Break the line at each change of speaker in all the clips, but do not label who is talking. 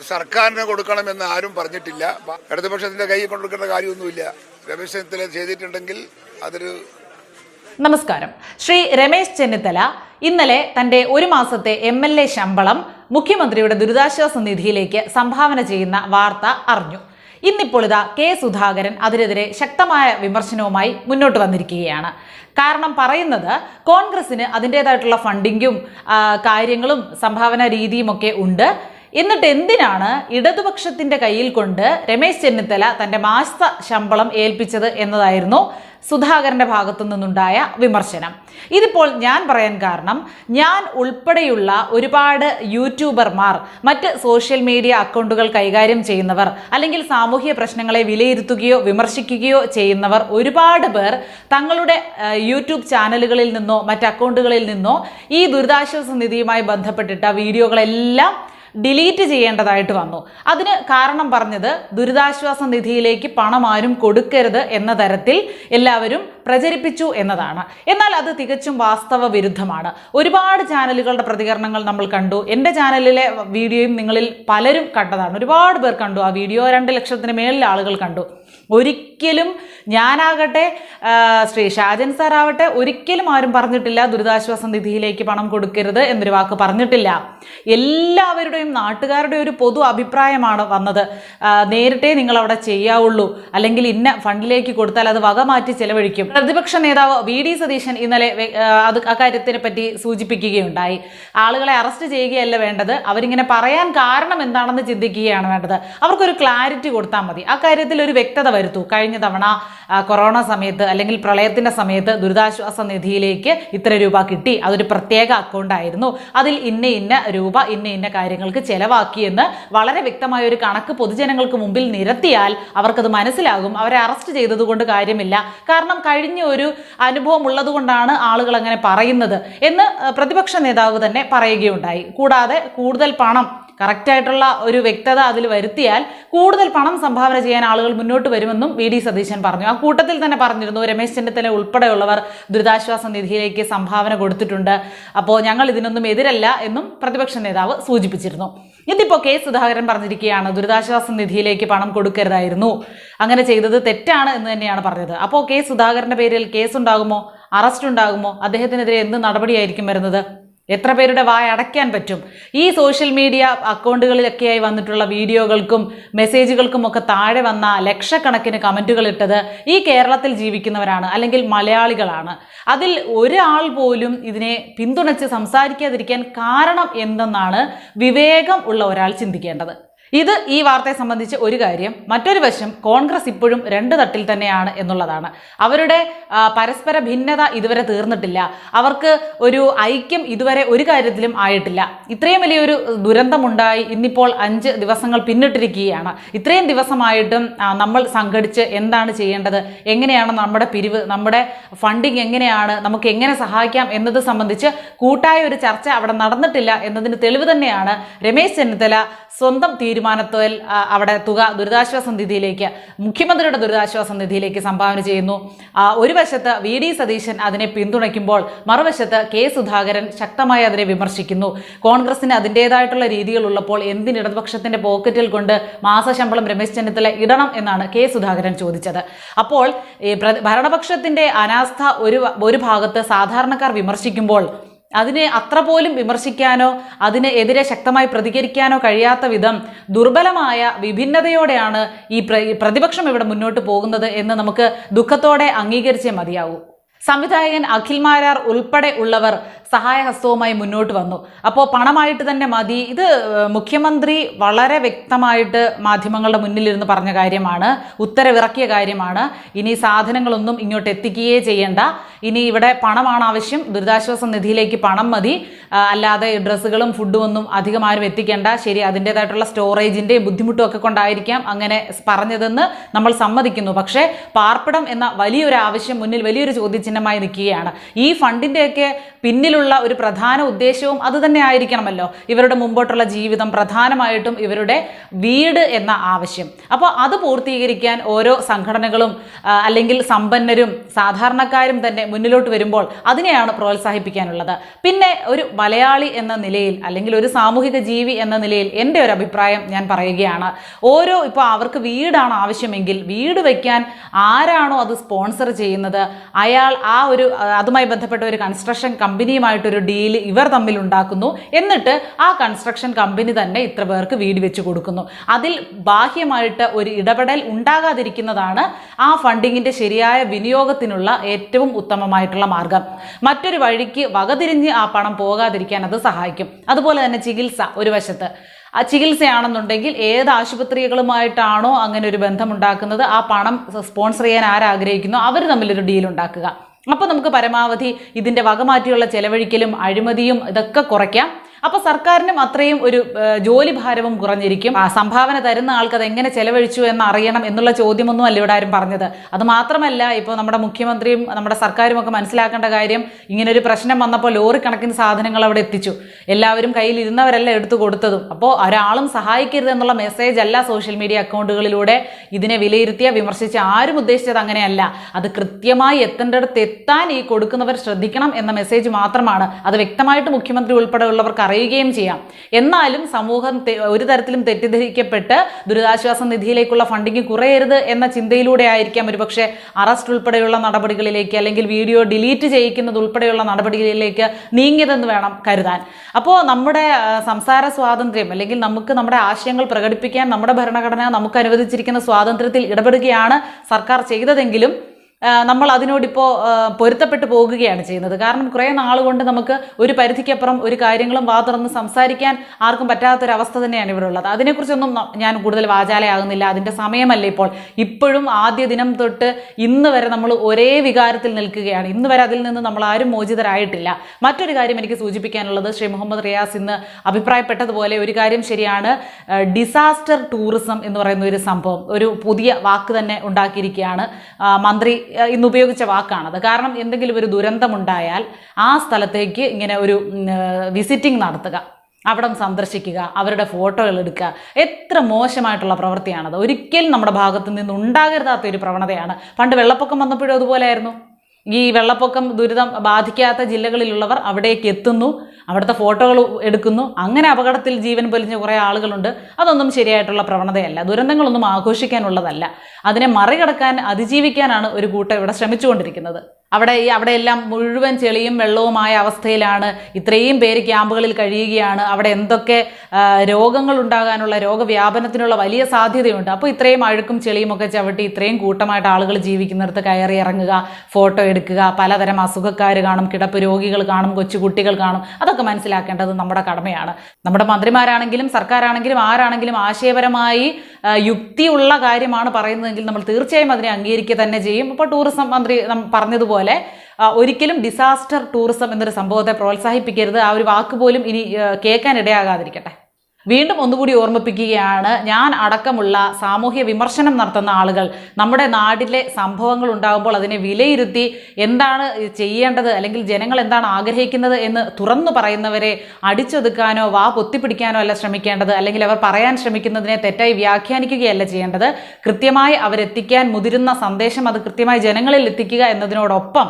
സർക്കാരിന് കൊടുക്കണമെന്ന് ആരും പറഞ്ഞിട്ടില്ല. ഇടതുപക്ഷത്തിന്റെ കൈ കൊടുക്കേണ്ട കാര്യമൊന്നുമില്ല. രമേശ് ചെന്നിത്തല ചെയ്തിട്ടുണ്ടെങ്കിൽ അതൊരു
നമസ്കാരം. ശ്രീ രമേശ് ചെന്നിത്തല ഇന്നലെ തന്റെ ഒരു മാസത്തെ എം എൽ എ ശമ്പളം മുഖ്യമന്ത്രിയുടെ ദുരിതാശ്വാസ നിധിയിലേക്ക് സംഭാവന ചെയ്യുന്ന വാർത്ത അറിഞ്ഞു. ഇന്നിപ്പോൾ ഇതാ കെ സുധാകരൻ അതിനെതിരെ ശക്തമായ വിമർശനവുമായി മുന്നോട്ട് വന്നിരിക്കുകയാണ്. കാരണം പറയുന്നത് കോൺഗ്രസിന് അതിന്റെതായിട്ടുള്ള ഫണ്ടിങ്ങും കാര്യങ്ങളും സംഭാവന രീതിയുമൊക്കെ ഉണ്ട്. എന്നിട്ട് എന്തിനാണ് ഇടതുപക്ഷത്തിന്റെ കയ്യിൽ കൊണ്ട് രമേശ് ചെന്നിത്തല തന്റെ മാസ ശമ്പളം ഏൽപ്പിച്ചത് എന്നതായിരുന്നു സുധാകരന്റെ ഭാഗത്തു നിന്നുണ്ടായ വിമർശനം. ഇതിപ്പോൾ ഞാൻ പറയാൻ കാരണം ഞാൻ ഉൾപ്പെടെയുള്ള ഒരുപാട് യൂട്യൂബർമാർ മറ്റ് സോഷ്യൽ മീഡിയ അക്കൗണ്ടുകൾ കൈകാര്യം ചെയ്യുന്നവർ അല്ലെങ്കിൽ സാമൂഹ്യ പ്രശ്നങ്ങളെ വിലയിരുത്തുകയോ വിമർശിക്കുകയോ ചെയ്യുന്നവർ ഒരുപാട് പേർ തങ്ങളുടെ യൂട്യൂബ് ചാനലുകളിൽ നിന്നോ മറ്റ് അക്കൗണ്ടുകളിൽ നിന്നോ ഈ ദുരിതാശ്വാസ നിധിയുമായി ബന്ധപ്പെട്ടിട്ട വീഡിയോകളെല്ലാം ഡിലീറ്റ് ചെയ്യേണ്ടതായിട്ട് വന്നു. അതിന് കാരണം പറഞ്ഞത് ദുരിതാശ്വാസ നിധിയിലേക്ക് പണം ആരും കൊടുക്കരുത് എന്ന തരത്തിൽ എല്ലാവരും പ്രചരിപ്പിച്ചു എന്നതാണ്. എന്നാൽ അത് തികച്ചും വാസ്തവ വിരുദ്ധമാണ്. ഒരുപാട് ചാനലുകളുടെ പ്രതികരണങ്ങൾ നമ്മൾ കണ്ടു. എന്റെ ചാനലിലെ വീഡിയോയും നിങ്ങളിൽ പലരും കണ്ടതാണ്. ഒരുപാട് പേർ കണ്ടു. ആ വീഡിയോ രണ്ട് ലക്ഷത്തിന് മേളിൽ ആളുകൾ കണ്ടു. ഒരിക്കലും ഞാനാകട്ടെ ശ്രീ ഷാജൻ സാർ ആവട്ടെ ഒരിക്കലും ആരും പറഞ്ഞിട്ടില്ല ദുരിതാശ്വാസ നിധിയിലേക്ക് പണം കൊടുക്കരുത് എന്നൊരു വാക്ക് പറഞ്ഞിട്ടില്ല. എല്ലാവരുടെയും നാട്ടുകാരുടെ ഒരു പൊതു അഭിപ്രായമാണ് വന്നത്. നേരിട്ടേ നിങ്ങൾ അവിടെ ചെയ്യാവുള്ളൂ. അല്ലെങ്കിൽ ഇന്ന ഫണ്ടിലേക്ക് കൊടുത്താൽ അത് വക മാറ്റി ചെലവഴിക്കും. പ്രതിപക്ഷ നേതാവ് വി ഡി സതീശൻ ഇന്നലെ അത് അക്കാര്യത്തിനെ പറ്റി സൂചിപ്പിക്കുകയുണ്ടായി. ആളുകളെ അറസ്റ്റ് ചെയ്യുകയല്ല വേണ്ടത്. അവരിങ്ങനെ പറയാൻ കാരണം എന്താണെന്ന് ചിന്തിക്കുകയാണ് വേണ്ടത്. അവർക്കൊരു ക്ലാരിറ്റി കൊടുത്താൽ മതി. അക്കാര്യത്തിൽ കാര്യത്തിൽ ഒരു വ്യക്തത വരുത്തൂ. കഴിഞ്ഞ തവണ കൊറോണ സമയത്ത് അല്ലെങ്കിൽ പ്രളയത്തിന്റെ സമയത്ത് ദുരിതാശ്വാസ നിധിയിലേക്ക് ഇത്ര രൂപ കിട്ടി. അതൊരു പ്രത്യേക അക്കൗണ്ട് ആയിരുന്നു. അതിൽ ഇന്ന ഇന്ന രൂപ ഇന്ന ഇന്ന കാര്യങ്ങൾക്ക് ചെലവാക്കിയെന്ന് വളരെ വ്യക്തമായ ഒരു കണക്ക് പൊതുജനങ്ങൾക്ക് മുമ്പിൽ നിരത്തിയാൽ അവർക്കത് മനസ്സിലാകും. അവരെ അറസ്റ്റ് ചെയ്തതുകൊണ്ട് കാര്യമില്ല. കാരണം കഴിഞ്ഞ ഒരു അനുഭവം ഉള്ളതുകൊണ്ടാണ് ആളുകൾ അങ്ങനെ പറയുന്നത് എന്ന് പ്രതിപക്ഷ നേതാവ് തന്നെ പറയുകയുണ്ടായി. കൂടാതെ കൂടുതൽ പണം കറക്റ്റായിട്ടുള്ള ഒരു വ്യക്തത അതിൽ വരുത്തിയാൽ കൂടുതൽ പണം സംഭാവന ചെയ്യാൻ ആളുകൾ മുന്നോട്ട് വരുമെന്നും വി ഡി സതീശൻ പറഞ്ഞു. ആ കൂട്ടത്തിൽ തന്നെ പറഞ്ഞിരുന്നു രമേശ് ചെന്നിത്തല ഉൾപ്പെടെയുള്ളവർ ദുരിതാശ്വാസ നിധിയിലേക്ക് സംഭാവന കൊടുത്തിട്ടുണ്ട്. അപ്പോൾ ഞങ്ങൾ ഇതിനൊന്നും എതിരല്ല എന്നും പ്രതിപക്ഷ നേതാവ് സൂചിപ്പിച്ചിരുന്നു. ഇതിപ്പോൾ കെ സുധാകരൻ പറഞ്ഞിരിക്കുകയാണ് ദുരിതാശ്വാസ നിധിയിലേക്ക് പണം കൊടുക്കരുതായിരുന്നു. അങ്ങനെ ചെയ്തത് തെറ്റാണ് എന്ന് തന്നെയാണ് പറഞ്ഞത്. അപ്പോൾ കെ സുധാകരന്റെ പേരിൽ കേസ് ഉണ്ടാകുമോ അറസ്റ്റ് ഉണ്ടാകുമോ അദ്ദേഹത്തിനെതിരെ എന്ത് നടപടിയായിരിക്കും വരുന്നത്? എത്ര പേരുടെ വായ അടയ്ക്കാൻ പറ്റും? ഈ സോഷ്യൽ മീഡിയ അക്കൗണ്ടുകളിലൊക്കെയായി വന്നിട്ടുള്ള വീഡിയോകൾക്കും മെസ്സേജുകൾക്കും ഒക്കെ താഴെ വന്ന ലക്ഷക്കണക്കിന് കമന്റുകൾ ഇട്ടത് ഈ കേരളത്തിൽ ജീവിക്കുന്നവരാണ് അല്ലെങ്കിൽ മലയാളികളാണ്. അതിൽ ഒരാൾ പോലും ഇതിനെ പിന്തുണച്ച് സംസാരിക്കാതിരിക്കാൻ കാരണം എന്തെന്നാണ് വിവേകം ഉള്ള ഒരാൾ ചിന്തിക്കേണ്ടത്. ഇത് ഈ വാർത്തയെ സംബന്ധിച്ച് ഒരു കാര്യം മറ്റൊരു വശം കോൺഗ്രസ് ഇപ്പോഴും രണ്ട് തട്ടിൽ തന്നെയാണ് എന്നുള്ളതാണ്. അവരുടെ പരസ്പര ഭിന്നത ഇതുവരെ തീർന്നിട്ടില്ല. അവർക്ക് ഒരു ഐക്യം ഇതുവരെ ഒരു കാര്യത്തിലും ആയിട്ടില്ല. ഇത്രയും വലിയൊരു ദുരന്തമുണ്ടായി ഇന്നിപ്പോൾ അഞ്ച് ദിവസങ്ങൾ പിന്നിട്ടിരിക്കുകയാണ്. ഇത്രയും ദിവസമായിട്ടും നമ്മൾ സംഘടിച്ച് എന്താണ് ചെയ്യേണ്ടത് എങ്ങനെയാണ് നമ്മുടെ പിരിവ് നമ്മുടെ ഫണ്ടിങ് എങ്ങനെയാണ് നമുക്ക് എങ്ങനെ സഹായിക്കാം എന്നത് സംബന്ധിച്ച് കൂട്ടായ ഒരു ചർച്ച അവിടെ നടന്നിട്ടില്ല എന്നതിന് തെളിവ് തന്നെയാണ് രമേശ് ചെന്നിത്തല സ്വന്തം തീരുമാനത്തിൽ അവിടെ തുക ദുരിതാശ്വാസ നിധിയിലേക്ക് മുഖ്യമന്ത്രിയുടെ ദുരിതാശ്വാസ നിധിയിലേക്ക് സംഭാവന ചെയ്യുന്നു. ഒരു വശത്ത് വി ഡി സതീശൻ അതിനെ പിന്തുണയ്ക്കുമ്പോൾ മറുവശത്ത് കെ സുധാകരൻ ശക്തമായി അതിനെ വിമർശിക്കുന്നു. കോൺഗ്രസിന് അതിന്റെതായിട്ടുള്ള രീതികൾ ഉള്ളപ്പോൾ എന്തിന് ഇടതുപക്ഷത്തിന്റെ പോക്കറ്റിൽ കൊണ്ട് മാസശമ്പളം രമേശ് ചെന്നിത്തല ഇടണം എന്നാണ് കെ സുധാകരൻ ചോദിച്ചത്. അപ്പോൾ ഭരണപക്ഷത്തിന്റെ അനാസ്ഥ ഒരു ഒരു ഭാഗത്ത് സാധാരണക്കാർ വിമർശിക്കുമ്പോൾ അതിനെ അത്ര പോലും വിമർശിക്കാനോ അതിന് എതിരെ ശക്തമായി പ്രതികരിക്കാനോ കഴിയാത്ത വിധം ദുർബലമായ വിഭിന്നതയോടെയാണ് ഈ പ്രതിപക്ഷം ഇവിടെ മുന്നോട്ട് പോകുന്നത് എന്ന് നമുക്ക് ദുഃഖത്തോടെ അംഗീകരിച്ചേ മതിയാവൂ. സംവിധായകൻ അഖിൽ മാരാർ ഉൾപ്പെടെ ഉള്ളവർ സഹായഹസ്തവുമായി മുന്നോട്ട് വന്നു. അപ്പോൾ പണമായിട്ട് തന്നെ മതി. ഇത് മുഖ്യമന്ത്രി വളരെ വ്യക്തമായിട്ട് മാധ്യമങ്ങളുടെ മുന്നിലിരുന്ന് പറഞ്ഞ കാര്യമാണ്. ഉത്തരവിറക്കിയ കാര്യമാണ്. ഇനി സാധനങ്ങളൊന്നും ഇങ്ങോട്ട് എത്തിക്കുകയേ ചെയ്യേണ്ട. ഇനി ഇവിടെ പണമാണ് ആവശ്യം. ദുരിതാശ്വാസ നിധിയിലേക്ക് പണം മതി. അല്ലാതെ ഡ്രസ്സുകളും ഫുഡും ഒന്നും അധികം ആരും എത്തിക്കേണ്ട. ശരി അതിന്റെതായിട്ടുള്ള സ്റ്റോറേജിന്റെയും ബുദ്ധിമുട്ടും ഒക്കെ കൊണ്ടായിരിക്കാം അങ്ങനെ പറഞ്ഞതെന്ന് നമ്മൾ സമ്മതിക്കുന്നു. പക്ഷേ പാർപ്പിടം എന്ന വലിയൊരു ആവശ്യം മുന്നിൽ വലിയൊരു ചോദ്യചിഹ്നം ചോദ്യചിഹ്നമായി നിൽക്കുകയാണ്. ഈ ഫണ്ടിന്റെയൊക്കെ പിന്നിലുള്ള ഒരു പ്രധാന ഉദ്ദേശവും അത് തന്നെ ആയിരിക്കണമല്ലോ. ഇവരുടെ മുമ്പോട്ടുള്ള ജീവിതം പ്രധാനമായിട്ടും ഇവരുടെ വീട് എന്ന ആവശ്യം. അപ്പോൾ അത് പൂർത്തീകരിക്കാൻ ഓരോ സംഘടനകളും അല്ലെങ്കിൽ സമ്പന്നരും സാധാരണക്കാരും തന്നെ മുന്നിലോട്ട് വരുമ്പോൾ അതിനെയാണ് പ്രോത്സാഹിപ്പിക്കാനുള്ളത്. പിന്നെ ഒരു മലയാളി എന്ന നിലയിൽ അല്ലെങ്കിൽ ഒരു സാമൂഹിക ജീവി എന്ന നിലയിൽ എന്റെ ഒരു അഭിപ്രായം ഞാൻ പറയുകയാണ്. ഓരോ ഇപ്പോൾ അവർക്ക് വീടാണ് ആവശ്യമെങ്കിൽ വീട് വയ്ക്കാൻ ആരാണോ അത് സ്പോൺസർ ചെയ്യുന്നത്? അയാൾ ആ ഒരു അതുമായി ബന്ധപ്പെട്ട ഒരു കൺസ്ട്രക്ഷൻ കമ്പനിയുമായിട്ടൊരു ഡീൽ ഇവർ തമ്മിൽ ഉണ്ടാക്കുന്നു. എന്നിട്ട് ആ കൺസ്ട്രക്ഷൻ കമ്പനി തന്നെ ഇത്ര പേർക്ക് വീട് വെച്ച് കൊടുക്കുന്നു. അതിൽ ബാഹ്യമായിട്ട് ഒരു ഇടപെടൽ ഉണ്ടാകാതിരിക്കുന്നതാണ് ആ ഫണ്ടിങ്ങിന്റെ ശരിയായ വിനിയോഗത്തിനുള്ള ഏറ്റവും ഉത്തമമായിട്ടുള്ള മാർഗം. മറ്റൊരു വഴിക്ക് വകതിരിഞ്ഞ് ആ പണം പോകാതിരിക്കാൻ അത് സഹായിക്കും. അതുപോലെ തന്നെ ചികിത്സ ഒരു വശത്ത്. ആ ചികിത്സയാണെന്നുണ്ടെങ്കിൽ ഏത് ആശുപത്രികളുമായിട്ടാണോ അങ്ങനെ ഒരു ബന്ധമുണ്ടാക്കുന്നത് ആ പണം സ്പോൺസർ ചെയ്യാൻ ആരാഗ്രഹിക്കുന്നു അവർ തമ്മിലൊരു ഡീൽ ഉണ്ടാക്കുക. അപ്പോൾ നമുക്ക് പരമാവധി ഇതിന്റെ വകമാറ്റിയുള്ള ചെലവഴിക്കലും അഴിമതിയും ഇതൊക്കെ കുറയ്ക്കാം. അപ്പോൾ സർക്കാരിനും അത്രയും ഒരു ജോലി ഭാരവും കുറഞ്ഞിരിക്കും. സംഭാവന തരുന്ന ആൾക്ക് അത് എങ്ങനെ ചെലവഴിച്ചു എന്ന് അറിയണം എന്നുള്ള ചോദ്യമൊന്നും അല്ല ഇവിടെ ആരും പറഞ്ഞത്. അത് മാത്രമല്ല ഇപ്പോൾ നമ്മുടെ മുഖ്യമന്ത്രിയും നമ്മുടെ സർക്കാരും ഒക്കെ മനസ്സിലാക്കേണ്ട കാര്യം ഇങ്ങനെ ഒരു പ്രശ്നം വന്നപ്പോൾ ലോറി കണക്കിന് സാധനങ്ങൾ അവിടെ എത്തിച്ചു. എല്ലാവരും കയ്യിൽ ഇരുന്നവരല്ല എടുത്തു കൊടുത്തതും. അപ്പോൾ ഒരാളും സഹായിക്കരുത് എന്നുള്ള മെസ്സേജ് അല്ല സോഷ്യൽ മീഡിയ അക്കൗണ്ടുകളിലൂടെ ഇതിനെ വിലയിരുത്തിയ വിമർശിച്ച ആരും ഉദ്ദേശിച്ചത് അങ്ങനെയല്ല. അത് കൃത്യമായി എത്തേണ്ടടുത്ത് എത്താൻ ഈ കൊടുക്കുന്നവർ ശ്രദ്ധിക്കണം എന്ന മെസ്സേജ് മാത്രമാണ്. അത് വ്യക്തമായിട്ട് മുഖ്യമന്ത്രി ഉൾപ്പെടെയുള്ളവർക്ക് അറിയുകയും ചെയ്യാം. എന്നാലും സമൂഹം ഒരു തരത്തിലും തെറ്റിദ്ധരിക്കപ്പെട്ട് ദുരിതാശ്വാസ നിധിയിലേക്കുള്ള ഫണ്ടിങ് കുറയരുത് എന്ന ചിന്തയിലൂടെ ആയിരിക്കാം ഒരുപക്ഷെ അറസ്റ്റ് ഉൾപ്പെടെയുള്ള നടപടികളിലേക്ക് അല്ലെങ്കിൽ വീഡിയോ ഡിലീറ്റ് ചെയ്യിക്കുന്നത് ഉൾപ്പെടെയുള്ള നടപടികളിലേക്ക് നീങ്ങിയതെന്ന് വേണം കരുതാൻ. അപ്പോൾ നമ്മുടെ സംസാര സ്വാതന്ത്ര്യം അല്ലെങ്കിൽ നമുക്ക് നമ്മുടെ ആശയങ്ങൾ പ്രകടിപ്പിക്കാൻ നമ്മുടെ ഭരണഘടന നമുക്ക് അനുവദിച്ചിരിക്കുന്ന സ്വാതന്ത്ര്യത്തിൽ ഇടപെടുകയാണ് സർക്കാർ ചെയ്തതെങ്കിലും നമ്മൾ അതിനോടിപ്പോൾ പൊരുത്തപ്പെട്ടു പോകുകയാണ് ചെയ്യുന്നത്. കാരണം കുറേ നാൾ കൊണ്ട് നമുക്ക് ഒരു പരിധിക്കപ്പുറം ഒരു കാര്യങ്ങളും വാ തുറന്ന് സംസാരിക്കാൻ ആർക്കും പറ്റാത്തൊരവസ്ഥ തന്നെയാണ് ഇവിടെ ഉള്ളത്. അതിനെക്കുറിച്ചൊന്നും ഞാൻ കൂടുതൽ വാചാലയാകുന്നില്ല. അതിന്റെ സമയമല്ല ഇപ്പോൾ. ഇപ്പോഴും ആദ്യ ദിനം തൊട്ട് ഇന്ന് വരെ നമ്മൾ ഒരേ വികാരത്തിൽ നിൽക്കുകയാണ്. ഇന്ന് വരെ അതിൽ നിന്ന് നമ്മൾ ആരും മോചിതരായിട്ടില്ല. മറ്റൊരു കാര്യം എനിക്ക് സൂചിപ്പിക്കാനുള്ളത് ശ്രീ മുഹമ്മദ് റിയാസ് ഇന്ന് അഭിപ്രായപ്പെട്ടതുപോലെ ഒരു കാര്യം ശരിയാണ്. ഡിസാസ്റ്റർ ടൂറിസം എന്ന് പറയുന്ന ഒരു സംഭവം ഒരു പുതിയ വാക്ക് തന്നെ ഉണ്ടാക്കിയിരിക്കുകയാണ്. മന്ത്രി ഇന്ന് ഉപയോഗിച്ച വാക്കാണത് കാരണം എന്തെങ്കിലും ഒരു ദുരന്തമുണ്ടായാൽ ആ സ്ഥലത്തേക്ക് ഇങ്ങനെ ഒരു വിസിറ്റിംഗ് നടത്തുക. അവിടം സന്ദർശിക്കുക അവരുടെ ഫോട്ടോകൾ എടുക്കുക. എത്ര മോശമായിട്ടുള്ള പ്രവൃത്തിയാണത്. ഒരിക്കലും നമ്മുടെ ഭാഗത്ത് നിന്ന് ഉണ്ടാകരുതാത്ത ഒരു പ്രവണതയാണ്. പണ്ട് വെള്ളപ്പൊക്കം വന്നപ്പോഴും അതുപോലെയായിരുന്നു. ഈ വെള്ളപ്പൊക്കം ദുരിതം ബാധിക്കാത്ത ജില്ലകളിലുള്ളവർ അവിടേക്ക് എത്തുന്നു. അവിടുത്തെ ഫോട്ടോകൾ എടുക്കുന്നു. അങ്ങനെ അപകടത്തിൽ ജീവൻ പൊലിഞ്ഞ കുറേ ആളുകളുണ്ട്. അതൊന്നും ശരിയായിട്ടുള്ള പ്രവണതയല്ല. ദുരന്തങ്ങളൊന്നും ആഘോഷിക്കാനുള്ളതല്ല. അതിനെ മറികടക്കാൻ അതിജീവിക്കാനാണ് ഒരു കൂട്ടം ഇവിടെ ശ്രമിച്ചുകൊണ്ടിരിക്കുന്നത്. അവിടെ ഈ അവിടെയെല്ലാം മുഴുവൻ ചെളിയും വെള്ളവുമായ അവസ്ഥയിലാണ് ഇത്രയും പേര് ക്യാമ്പുകളിൽ കഴിയുകയാണ്. അവിടെ എന്തൊക്കെ രോഗങ്ങൾ ഉണ്ടാകാനുള്ള രോഗവ്യാപനത്തിനുള്ള വലിയ സാധ്യതയുണ്ട്. അപ്പോൾ ഇത്രയും അഴുക്കും ചെളിയും ഒക്കെ ചവിട്ടി ഇത്രയും കൂട്ടമായിട്ട് ആളുകൾ ജീവിക്കുന്നിടത്ത് കയറി ഇറങ്ങുക ഫോട്ടോ എടുക്കുക പലതരം അസുഖക്കാർ കാണും കിടപ്പ് രോഗികൾ കാണും കൊച്ചുകുട്ടികൾ കാണും. അതൊക്കെ മനസ്സിലാക്കേണ്ടത് നമ്മുടെ കടമയാണ്. നമ്മുടെ മന്ത്രിമാരാണെങ്കിലും സർക്കാരാണെങ്കിലും ആരാണെങ്കിലും ആശയപരമായി യുക്തിയുള്ള കാര്യമാണ് പറയുന്നതെങ്കിൽ നമ്മൾ തീർച്ചയായും അതിനെ അംഗീകരിക്കുക തന്നെ ചെയ്യും. ഇപ്പോൾ ടൂറിസം മന്ത്രി പറഞ്ഞതുപോലെ ആ, ഒരിക്കലും ഡിസാസ്റ്റർ ടൂറിസം എന്നൊരു സംഭവത്തെ പ്രോത്സാഹിപ്പിക്കരുത്. ആ ഒരു വാക്ക് പോലും ഇനി കേൾക്കാൻ ഇടയാകാതിരിക്കട്ടെ. വീണ്ടും ഒന്നുകൂടി ഓർമ്മിപ്പിക്കുകയാണ്. ഞാൻ അടക്കമുള്ള സാമൂഹ്യ വിമർശനം നടത്തുന്ന ആളുകൾ നമ്മുടെ നാടിലെ സംഭവങ്ങൾ ഉണ്ടാകുമ്പോൾ അതിനെ വിലയിരുത്തി എന്താണ് ചെയ്യേണ്ടത് അല്ലെങ്കിൽ ജനങ്ങൾ എന്താണ് ആഗ്രഹിക്കുന്നത് എന്ന് തുറന്നു പറയുന്നവരെ അടിച്ചൊതുക്കാനോ വാ പൊത്തിപ്പിടിക്കാനോ അല്ല ശ്രമിക്കേണ്ടത്. അല്ലെങ്കിൽ അവർ പറയാൻ ശ്രമിക്കുന്നതിനെ തെറ്റായി വ്യാഖ്യാനിക്കുകയല്ല ചെയ്യേണ്ടത്. കൃത്യമായി അവരെത്തിക്കാൻ മുതിരുന്ന സന്ദേശം അത് കൃത്യമായി ജനങ്ങളിൽ എത്തിക്കുക എന്നതിനോടൊപ്പം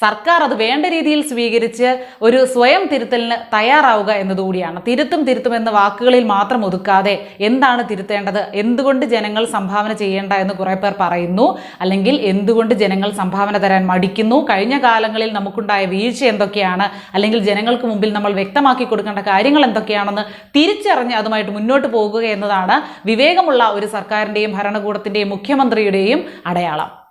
സർക്കാർ അത് വേണ്ട രീതിയിൽ സ്വീകരിച്ച് ഒരു സ്വയം തിരുത്തലിന് തയ്യാറാവുക എന്നതുകൂടിയാണ്. തിരുത്തും തിരുത്തും എന്ന വാക്കുകളിൽ മാത്രം ഒതുക്കാതെ എന്താണ് തിരുത്തേണ്ടത്? എന്തുകൊണ്ട് ജനങ്ങൾ സംഭാവന ചെയ്യേണ്ട എന്ന് കുറേ പേർ പറയുന്നു. അല്ലെങ്കിൽ എന്തുകൊണ്ട് ജനങ്ങൾ സംഭാവന തരാൻ മടിക്കുന്നു? കഴിഞ്ഞ കാലങ്ങളിൽ നമുക്കുണ്ടായ വീഴ്ച എന്തൊക്കെയാണ്? അല്ലെങ്കിൽ ജനങ്ങൾക്ക് മുമ്പിൽ നമ്മൾ വ്യക്തമാക്കി കൊടുക്കേണ്ട കാര്യങ്ങൾ എന്തൊക്കെയാണെന്ന് തിരിച്ചറിഞ്ഞ് അതുമായിട്ട് മുന്നോട്ട് പോകുക എന്നതാണ് വിവേകമുള്ള ഒരു സർക്കാരിന്റെയും ഭരണകൂടത്തിന്റെയും മുഖ്യമന്ത്രിയുടെയും അടയാളം.